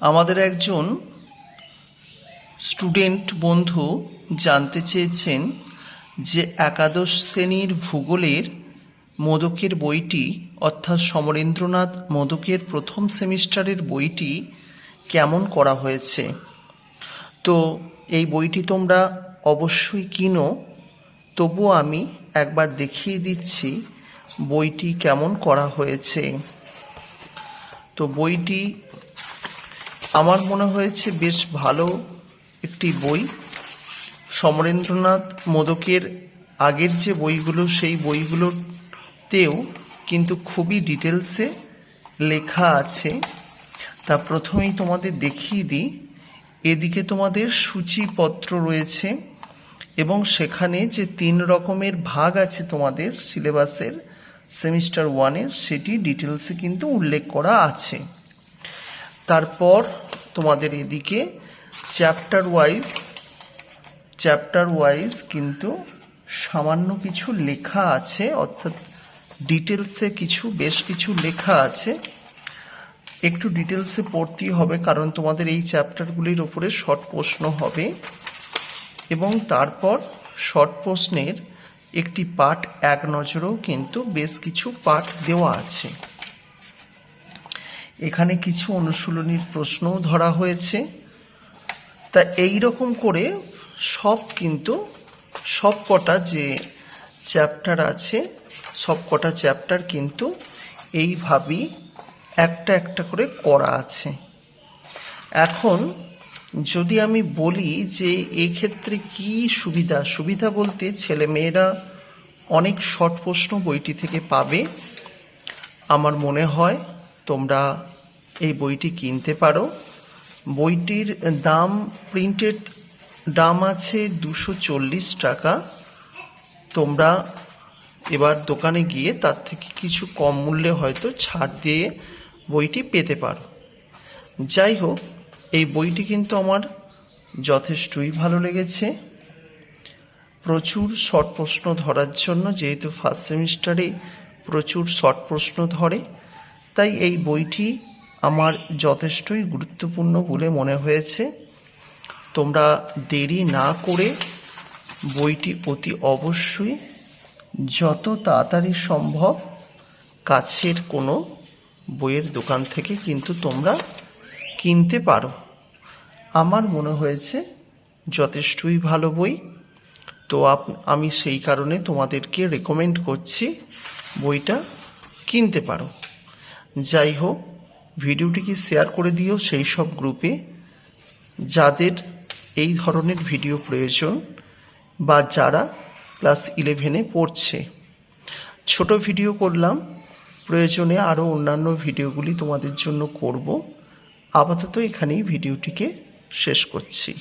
আমাদের একজন স্টুডেন্ট বন্ধু জানতে চেয়েছেন যে একাদশ শ্রেণির ভূগোলের মোদকের বইটি, অর্থাৎ সমরেন্দ্রনাথ মোদকের প্রথম সেমিস্টারের বইটি কেমন করা হয়েছে? তো এই বইটি তোমরা অবশ্যই কিনো। তবুও আমি একবার দেখিয়ে দিচ্ছি বইটি কেমন করা হয়েছে। তো বইটি আমার মনে হয়েছে বেশ ভালো একটি বই। সমরেন্দ্রনাথ মোদকের আগের যে বইগুলো, সেই বইগুলোতেও কিন্তু খুবই ডিটেলসে লেখা আছে। তা প্রথমেই তোমাদের দেখিয়ে দিই। এদিকে তোমাদের সূচিপত্র রয়েছে এবং সেখানে যে তিন রকমের ভাগ আছে তোমাদের সিলেবাসের, সেমিস্টার ওয়ানের, সেটি ডিটেলসে কিন্তু উল্লেখ করা আছে। তারপর তোমাদের এদিকে চ্যাপ্টার ওয়াইজ চ্যাপ্টার ওয়াইজ কিন্তু সামান্য কিছু লেখা আছে, অর্থাৎ ডিটেলসে কিছু, বেশ কিছু লেখা আছে। একটু ডিটেলসে পড়তেই হবে, কারণ তোমাদের এই চ্যাপ্টারগুলির ওপরে শর্ট প্রশ্ন হবে। এবং তারপর শর্ট প্রশ্নের একটি পাঠ এক নজরেও কিন্তু বেশ কিছু পাঠ দেওয়া আছে। এখানে কিছু অনুশীলনীর প্রশ্নও ধরা হয়েছে। তা এই রকম করে সব কিন্তু সব কটা যে চ্যাপ্টার আছে, সব কটা চ্যাপ্টার কিন্তু এইভাবেই একটা একটা করে করা আছে। এখন যদি আমি বলি যে এক্ষেত্রে কি সুবিধা সুবিধা বলতে ছেলে মেয়েরা অনেক শর্ট প্রশ্ন বইটি থেকে পাবে, আমার মনে হয়। তোমরা এই বইটি কিনতে পারো। বইটির দাম প্রিন্টেড দাম আছে দুশো চল্লিশ টাকা। তোমরা এবার দোকানে গিয়ে তার থেকে কিছু কম মূল্যে হয়তো ছাড় দিয়ে বইটি পেতে পারো। যাই হোক, এই বইটি কিন্তু আমার যথেষ্টই ভালো লেগেছে। প্রচুর শর্ট প্রশ্ন ধরার জন্য, যেহেতু ফার্স্ট সেমিস্টারে প্রচুর শর্ট প্রশ্ন ধরে। তাই এই বইটি আমার যথেষ্টই গুরুত্বপূর্ণ বলে মনে হয়েছে। তোমরা দেরি না করে বইটি অতি অবশ্যই যত তাড়াতাড়ি সম্ভব কাছের কোনো বইয়ের দোকান থেকে কিন্তু তোমরা কিনতে পারো। আমার মনে হয়েছে যথেষ্টই ভালো বই। তো আপ- আমি সেই কারণে তোমাদেরকে রেকমেন্ড করছি বইটা কিনতে পারো। যাই হোক ভিডিওটিকে শেয়ার করে দিও সেই সব গ্রুপে যাদের এই ধরনের ভিডিও প্রয়োজন বা যারা ক্লাস ইলেভেনে পড়ছে। ছোট ভিডিও করলাম, প্রয়োজনে আরও অন্যান্য ভিডিওগুলি তোমাদের জন্য করব। আপাতত এখানেই ভিডিওটিকে শেষ করছি।